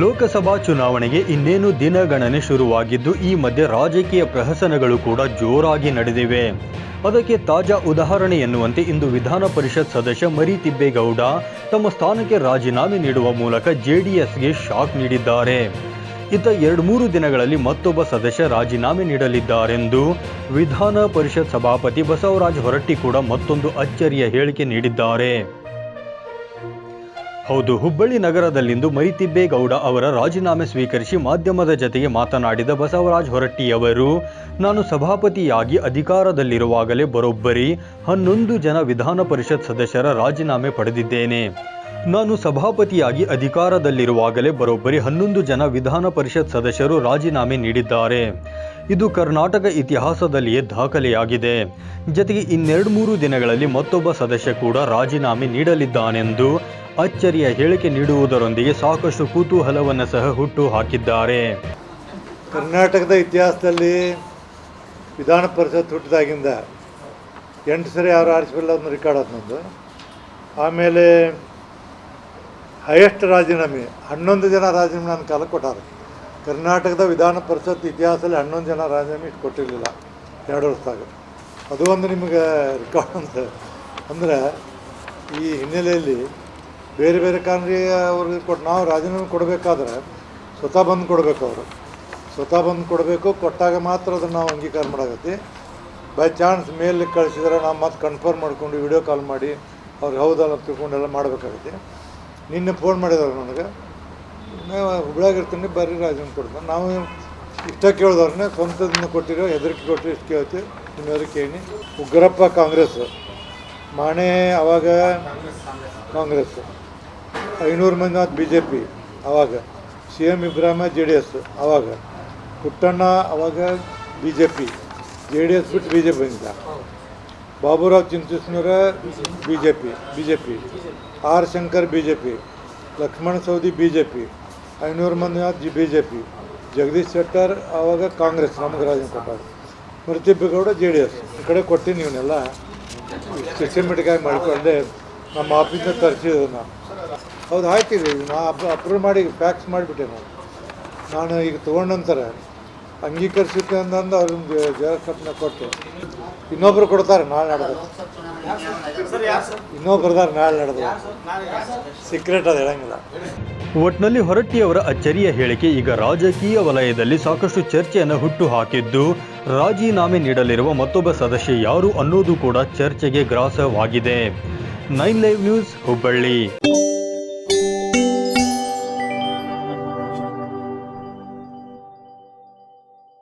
ಲೋಕಸಭಾ ಚುನಾವಣೆಗೆ ಇನ್ನೇನು ದಿನಗಣನೆ ಶುರುವಾಗಿದ್ದು, ಈ ಮಧ್ಯೆ ರಾಜಕೀಯ ಪ್ರಹಸನಗಳು ಕೂಡ ಜೋರಾಗಿ ನಡೆದಿವೆ. ಅದಕ್ಕೆ ತಾಜಾ ಉದಾಹರಣೆ ಎನ್ನುವಂತೆ ಇಂದು ವಿಧಾನ ಪರಿಷತ್ ಸದಸ್ಯ ಮರಿ ತಿಬ್ಬೇಗೌಡ ತಮ್ಮ ಸ್ಥಾನಕ್ಕೆ ರಾಜೀನಾಮೆ ನೀಡುವ ಮೂಲಕ ಜೆಡಿಎಸ್ಗೆ ಶಾಕ್ ನೀಡಿದ್ದಾರೆ. ಇತ್ತ ಎರಡು ಮೂರು ದಿನಗಳಲ್ಲಿ ಮತ್ತೊಬ್ಬ ಸದಸ್ಯ ರಾಜೀನಾಮೆ ನೀಡಲಿದ್ದಾರೆಂದು ವಿಧಾನ ಪರಿಷತ್ ಸಭಾಪತಿ ಬಸವರಾಜ ಹೊರಟ್ಟಿ ಕೂಡ ಮತ್ತೊಂದು ಅಚ್ಚರಿಯ ಹೇಳಿಕೆ ನೀಡಿದ್ದಾರೆ. ಹೌದು, ಹುಬ್ಬಳ್ಳಿ ನಗರದಲ್ಲಿಂದು ಮರಿತಿಬ್ಬೇಗೌಡ ಅವರ ರಾಜೀನಾಮೆ ಸ್ವೀಕರಿಸಿ ಮಾಧ್ಯಮದ ಜತೆಗೆ ಮಾತನಾಡಿದ ಬಸವರಾಜ್ ಹೊರಟ್ಟಿಯವರು ನಾನು ಸಭಾಪತಿಯಾಗಿ ಅಧಿಕಾರದಲ್ಲಿರುವಾಗಲೇ ಬರೋಬ್ಬರಿ ಹನ್ನೊಂದು ಜನ ವಿಧಾನ ಪರಿಷತ್ ಸದಸ್ಯರ ರಾಜೀನಾಮೆ ಪಡೆದಿದ್ದೇನೆ. ನಾನು ಸಭಾಪತಿಯಾಗಿ ಅಧಿಕಾರದಲ್ಲಿರುವಾಗಲೇ ಬರೋಬ್ಬರಿ ಹನ್ನೊಂದು ಜನ ವಿಧಾನ ಪರಿಷತ್ ಸದಸ್ಯರು ರಾಜೀನಾಮೆ ನೀಡಿದ್ದಾರೆ. ಇದು ಕರ್ನಾಟಕ ಇತಿಹಾಸದಲ್ಲಿಯೇ ದಾಖಲೆಯಾಗಿದೆ. ಜತೆಗೆ ಇನ್ನೆರಡು ಮೂರು ದಿನಗಳಲ್ಲಿ ಮತ್ತೊಬ್ಬ ಸದಸ್ಯ ಕೂಡ ರಾಜೀನಾಮೆ ನೀಡಲಿದ್ದಾನೆಂದು ಅಚ್ಚರಿಯ ಹೇಳಿಕೆ ನೀಡುವುದರೊಂದಿಗೆ ಸಾಕಷ್ಟು ಕುತೂಹಲವನ್ನು ಸಹ ಹುಟ್ಟು ಹಾಕಿದ್ದಾರೆ. ಕರ್ನಾಟಕದ ಇತಿಹಾಸದಲ್ಲಿ ವಿಧಾನ ಪರಿಷತ್ ಹುಟ್ಟಿದಾಗಿಂದ ಎಂಟು ಸರಿ ಯಾರು ಆರಿಸಬಲ್ಲ ಅದನ್ನು ರೆಕಾರ್ಡ್ ಅದನ್ನೊಂದು ನಂದು ಆಮೇಲೆ ಹೈಯೆಸ್ಟ್ ರಾಜೀನಾಮೆ, ಹನ್ನೊಂದು ಜನ ರಾಜೀನಾಮೆ ನನ್ನ ಕಾಲ ಕೊಟ್ಟಾರೆ. ಕರ್ನಾಟಕದ ವಿಧಾನ ಪರಿಷತ್ ಇತಿಹಾಸದಲ್ಲಿ ಹನ್ನೊಂದು ಜನ ರಾಜೀನಾಮೆ ಇಷ್ಟು ಕೊಟ್ಟಿರಲಿಲ್ಲ. ಎರಡು ವರ್ಷದಾಗ ಅದು ಒಂದು ನಿಮಗೆ ರೆಕಾರ್ಡ್ ಅಂತ. ಅಂದ್ರೆ ಈ ಹಿನ್ನೆಲೆಯಲ್ಲಿ ಬೇರೆ ಬೇರೆ ಕಾರಣರಿಗೆ ಅವ್ರಿಗೆ ಕೊಟ್ಟು ನಾವು ರಾಜೀನಾಮೆ ಕೊಡಬೇಕಾದ್ರೆ ಸ್ವತಃ ಬಂದು ಕೊಡಬೇಕು ಅವರು. ಸ್ವತಃ ಬಂದು ಕೊಡಬೇಕು, ಕೊಟ್ಟಾಗ ಮಾತ್ರ ಅದನ್ನು ನಾವು ಅಂಗೀಕಾರ ಮಾಡಾಗತ್ತೆ ಬೈ ಚಾನ್ಸ್ ಮೇಲೆ ಕಳಿಸಿದ್ರೆ ನಾವು ಮತ್ತೆ ಕನ್ಫರ್ಮ್ ಮಾಡ್ಕೊಂಡು ವಿಡಿಯೋ ಕಾಲ್ ಮಾಡಿ ಅವ್ರಿಗೆ ಹೌದಲ್ಲ ತಿಳ್ಕೊಂಡೆಲ್ಲ ಮಾಡಬೇಕಾಗುತ್ತೆ. ನಿನ್ನೆ ಫೋನ್ ಮಾಡಿದವ್ರು ನನಗೆ. ನಾವು ಹುಬ್ಳ್ಯಾಗ ಇರ್ತೀನಿ ಬರ್ರಿ ರಾಜೀನಾಮೆ ಕೊಡ್ತಾನೆ ನಾವು ಇಷ್ಟ ಕೇಳಿದವ್ರನ್ನೇ ಸ್ವಂತದಿಂದ ಕೊಟ್ಟಿರೋ, ಹೆದರಿಕೆ ಕೊಟ್ಟಿರೋ ಇಷ್ಟು ಕೇಳ್ತೀವಿ ನಿಮ್ಮ ಕೇಳಿ ಉಗ್ರಪ್ಪ ಕಾಂಗ್ರೆಸ್. ಮಾಣೆ ಅವಾಗ ಕಾಂಗ್ರೆಸ್. ಐನೂರು ಮಂದಿ ಬಿ ಜೆ ಪಿ ಅವಾಗ. C M Ibrahim J D S ಆವಾಗ ಪುಟ್ಟಣ್ಣ, ಅವಾಗ B J P J D S ಬಿಟ್ಟು ಬಿ ಜೆ ಪಿ ಬಂದಿದ್ದ. Baburao ಚಿಂತಿಸ್ನವರ B J P B J P R Shankar B J P Lakshmana Savadi B J P ಐನೂರು ಮಂದಿ G B J P Jagadish Shettar ಆವಾಗ ಕಾಂಗ್ರೆಸ್, ನಮಗೆ ರಾಜನ್ ಕೊಟ್ಟಾರ. Gowda J D S. ಈ ಕಡೆ ಕೊಟ್ಟಿನಿ ಇವನ್ನೆಲ್ಲ. ಸಿಸ್ಟಮೆಟಿಕ್ ಆಗಿ ಮಾಡಿಕೊಂಡೆ. ನಮ್ಮ ಆಫೀಸ್ನ ತರಿಸಿದ್ರು ನಾನು ಹೌದು, ಆಯ್ತು ರೀ ಅಪ್ರೂವ್ ಮಾಡಿ ಫ್ಯಾಕ್ಸ್ ಮಾಡಿಬಿಟ್ಟೆ ನಾನು. ನಾನು ಈಗ ತೊಗೊಂಡ ನಂತರ ಅಂಗೀಕರಿಸುತ್ತೆ ಅಂತಂದು ಅವ್ರಿಗೆ ಜೆರಾಕ್ಸ್ನ ಕೊಟ್ಟು ಇನ್ನೊಬ್ರು ಕೊಡ್ತಾರೆ, ನಾಳೆ ನಡೆದ. ಇನ್ನೊಬ್ರು ಇದಾರೆ ನಾಳೆ ನಡೆದ. ಸೀಕ್ರೆಟ್ ಅದು ಹೇಳಂಗಿಲ್ಲ. ಒಟ್ನಲ್ಲಿ ಹೊರಟ್ಟಿಯವರ ಅಚ್ಚರಿಯ ಹೇಳಿಕೆ ಈಗ ರಾಜಕೀಯ ವಲಯದಲ್ಲಿ ಸಾಕಷ್ಟು ಚರ್ಚೆಯನ್ನು ಹುಟ್ಟು ಹಾಕಿದ್ದು, ರಾಜೀನಾಮೆ ನೀಡಲಿರುವ ಮತ್ತೊಬ್ಬ ಸದಸ್ಯ ಯಾರು ಅನ್ನೋದು ಕೂಡ ಚರ್ಚೆಗೆ ಗ್ರಾಸವಾಗಿದೆ. Nine live news Hubballi.